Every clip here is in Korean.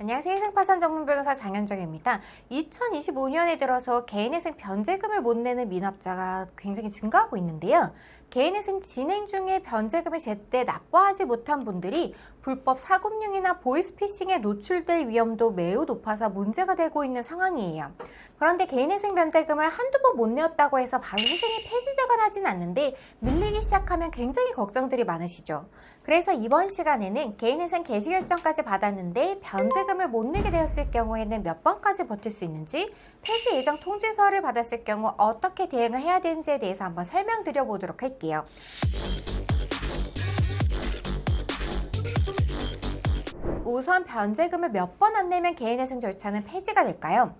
안녕하세요. 생파산 전문 변호사 장현정입니다. 2025년에 들어서 개인회생 변제금을 못 내는 미납자가 굉장히 증가하고 있는데요. 개인회생 진행 중에 변제금을 제때 납부하지 못한 분들이 불법 사금융이나 보이스피싱에 노출될 위험도 매우 높아서 문제가 되고 있는 상황이에요. 그런데 개인회생 변제금을 한두 번 못 내었다고 해서 바로 회생이 폐지되거나 하진 않는데 밀리기 시작하면 굉장히 걱정들이 많으시죠. 그래서 이번 시간에는 개인회생 개시 결정까지 받았는데 변제금을 못 내게 되었을 경우에는 몇 번까지 버틸 수 있는지 폐지 예정 통지서를 받았을 경우 어떻게 대응을 해야 되는지에 대해서 한번 설명드려 보도록 할게요. 우선 변제금을 몇 번 안 내면 개인회생 절차는 폐지가 될까요?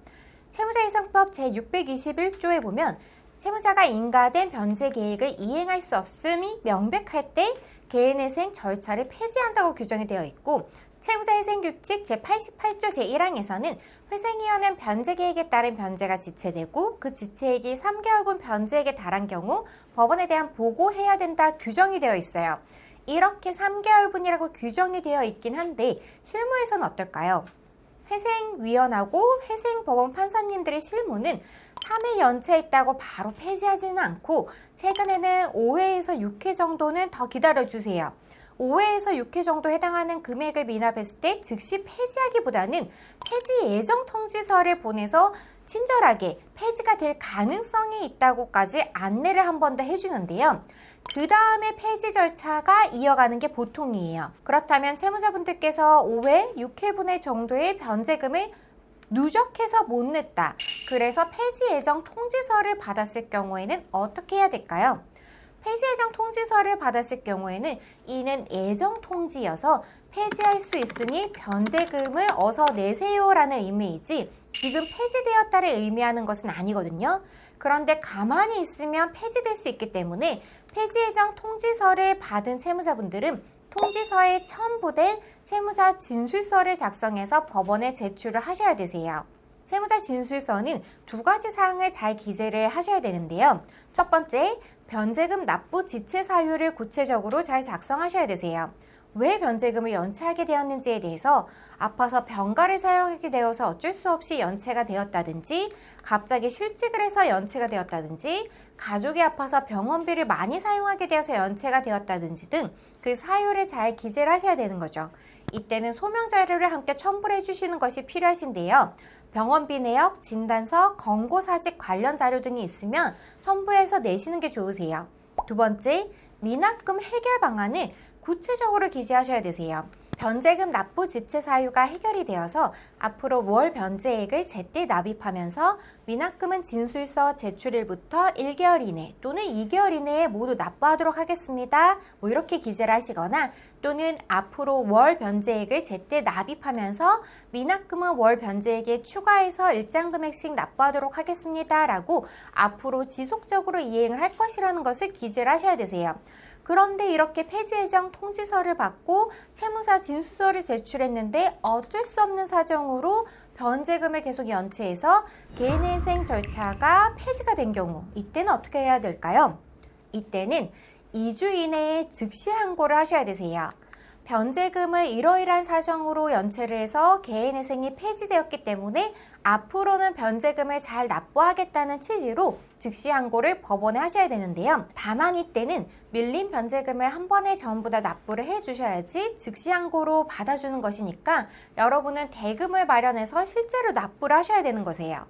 채무자예상법 제621조에 보면 채무자가 인가된 변제 계획을 이행할 수 없음이 명백할 때 개인회생 절차를 폐지한다고 규정이 되어 있고 채무자 회생규칙 제88조 제1항에서는 회생위원회는 변제 계획에 따른 변제가 지체되고 그 지체액이 3개월분 변제액에 달한 경우 법원에 대한 보고해야 된다 규정이 되어 있어요. 이렇게 3개월분이라고 규정이 되어 있긴 한데 실무에서는 어떨까요? 회생위원하고 회생법원 판사님들의 실무는 3회 연체했다고 바로 폐지하지는 않고 최근에는 5회에서 6회 정도는 더 기다려주세요. 5회에서 6회 정도 해당하는 금액을 미납했을 때 즉시 폐지하기보다는 폐지 예정 통지서를 보내서 친절하게 폐지가 될 가능성이 있다고까지 안내를 한 번 더 해주는데요. 그 다음에 폐지 절차가 이어가는 게 보통이에요. 그렇다면 채무자분들께서 5회, 6회분의 정도의 변제금을 누적해서 못 냈다. 그래서 폐지 예정 통지서를 받았을 경우에는 어떻게 해야 될까요? 폐지 예정 통지서를 받았을 경우에는 이는 예정 통지여서 폐지할 수 있으니 변제금을 어서 내세요라는 의미이지 지금 폐지되었다를 의미하는 것은 아니거든요. 그런데 가만히 있으면 폐지될 수 있기 때문에 폐지 예정 통지서를 받은 채무자분들은 통지서에 첨부된 채무자 진술서를 작성해서 법원에 제출을 하셔야 되세요. 채무자 진술서는 두 가지 사항을 잘 기재를 하셔야 되는데요. 첫 번째, 변제금 납부 지체 사유를 구체적으로 잘 작성하셔야 되세요. 왜 변제금을 연체하게 되었는지에 대해서 아파서 병가를 사용하게 되어서 어쩔 수 없이 연체가 되었다든지 갑자기 실직을 해서 연체가 되었다든지 가족이 아파서 병원비를 많이 사용하게 되어서 연체가 되었다든지 등 그 사유를 잘 기재를 하셔야 되는 거죠. 이때는 소명 자료를 함께 첨부를 해주시는 것이 필요하신데요. 병원비 내역, 진단서, 권고사직 관련 자료 등이 있으면 첨부해서 내시는 게 좋으세요. 두 번째, 미납금 해결 방안을 구체적으로 기재하셔야 되세요. 변제금 납부 지체 사유가 해결이 되어서 앞으로 월 변제액을 제때 납입하면서 미납금은 진술서 제출일부터 1개월 이내 또는 2개월 이내에 모두 납부하도록 하겠습니다. 뭐 이렇게 기재를 하시거나 또는 앞으로 월 변제액을 제때 납입하면서 미납금은 월 변제액에 추가해서 일정 금액씩 납부하도록 하겠습니다. 라고 앞으로 지속적으로 이행을 할 것이라는 것을 기재를 하셔야 되세요. 그런데 이렇게 폐지 예정 통지서를 받고 채무사 진술서를 제출했는데 어쩔 수 없는 사정으로 변제금을 계속 연체해서 개인회생 절차가 폐지가 된 경우 이때는 어떻게 해야 될까요? 이때는 2주 이내에 즉시 항고를 하셔야 되세요. 변제금을 이러이러한 사정으로 연체를 해서 개인회생이 폐지되었기 때문에 앞으로는 변제금을 잘 납부하겠다는 취지로 즉시 항고를 법원에 하셔야 되는데요. 다만 이때는 밀린 변제금을 한 번에 전부 다 납부를 해 주셔야지 즉시 항고로 받아주는 것이니까 여러분은 대금을 마련해서 실제로 납부를 하셔야 되는 거세요.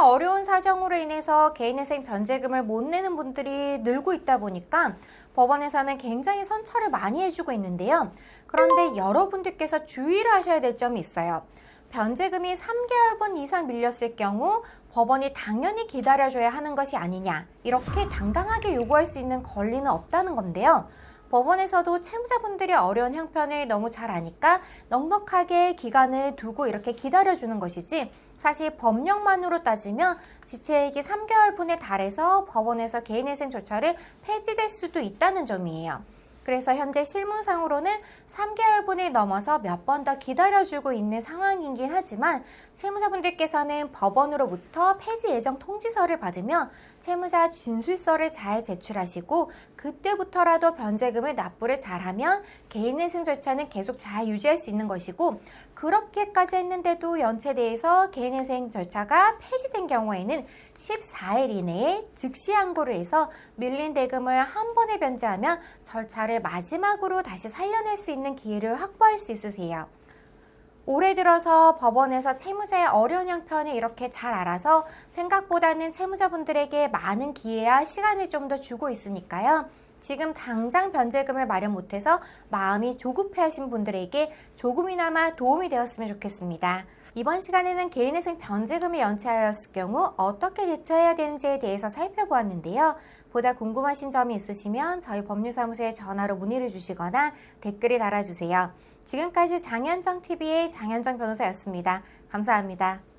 어려운 사정으로 인해서 개인회생 변제금을 못 내는 분들이 늘고 있다 보니까 법원에서는 굉장히 선처를 많이 해주고 있는데요. 그런데 여러분들께서 주의를 하셔야 될 점이 있어요. 변제금이 3개월분 이상 밀렸을 경우 법원이 당연히 기다려줘야 하는 것이 아니냐 이렇게 당당하게 요구할 수 있는 권리는 없다는 건데요. 법원에서도 채무자분들이 어려운 형편을 너무 잘 아니까 넉넉하게 기간을 두고 이렇게 기다려주는 것이지 사실 법령만으로 따지면 지체액이 3개월분에 달해서 법원에서 개인회생 절차를 폐지될 수도 있다는 점이에요. 그래서 현재 실무상으로는 3개월분을 넘어서 몇 번 더 기다려주고 있는 상황이긴 하지만 세무자분들께서는 법원으로부터 폐지 예정 통지서를 받으면 채무자 진술서를 잘 제출하시고 그때부터라도 변제금을 납부를 잘하면 개인회생 절차는 계속 잘 유지할 수 있는 것이고 그렇게까지 했는데도 연체돼서 개인회생 절차가 폐지된 경우에는 14일 이내에 즉시 항고를 해서 밀린 대금을 한 번에 변제하면 절차를 마지막으로 다시 살려낼 수 있는 기회를 확보할 수 있으세요. 올해 들어서 법원에서 채무자의 어려운 형편을 이렇게 잘 알아서 생각보다는 채무자분들에게 많은 기회와 시간을 좀 더 주고 있으니까요. 지금 당장 변제금을 마련 못해서 마음이 조급해 하신 분들에게 조금이나마 도움이 되었으면 좋겠습니다. 이번 시간에는 개인회생 변제금을 연체하였을 경우 어떻게 대처해야 되는지에 대해서 살펴보았는데요. 보다 궁금하신 점이 있으시면 저희 법률사무소에 전화로 문의를 주시거나 댓글을 달아주세요. 지금까지 장현정 TV의 장현정 변호사였습니다. 감사합니다.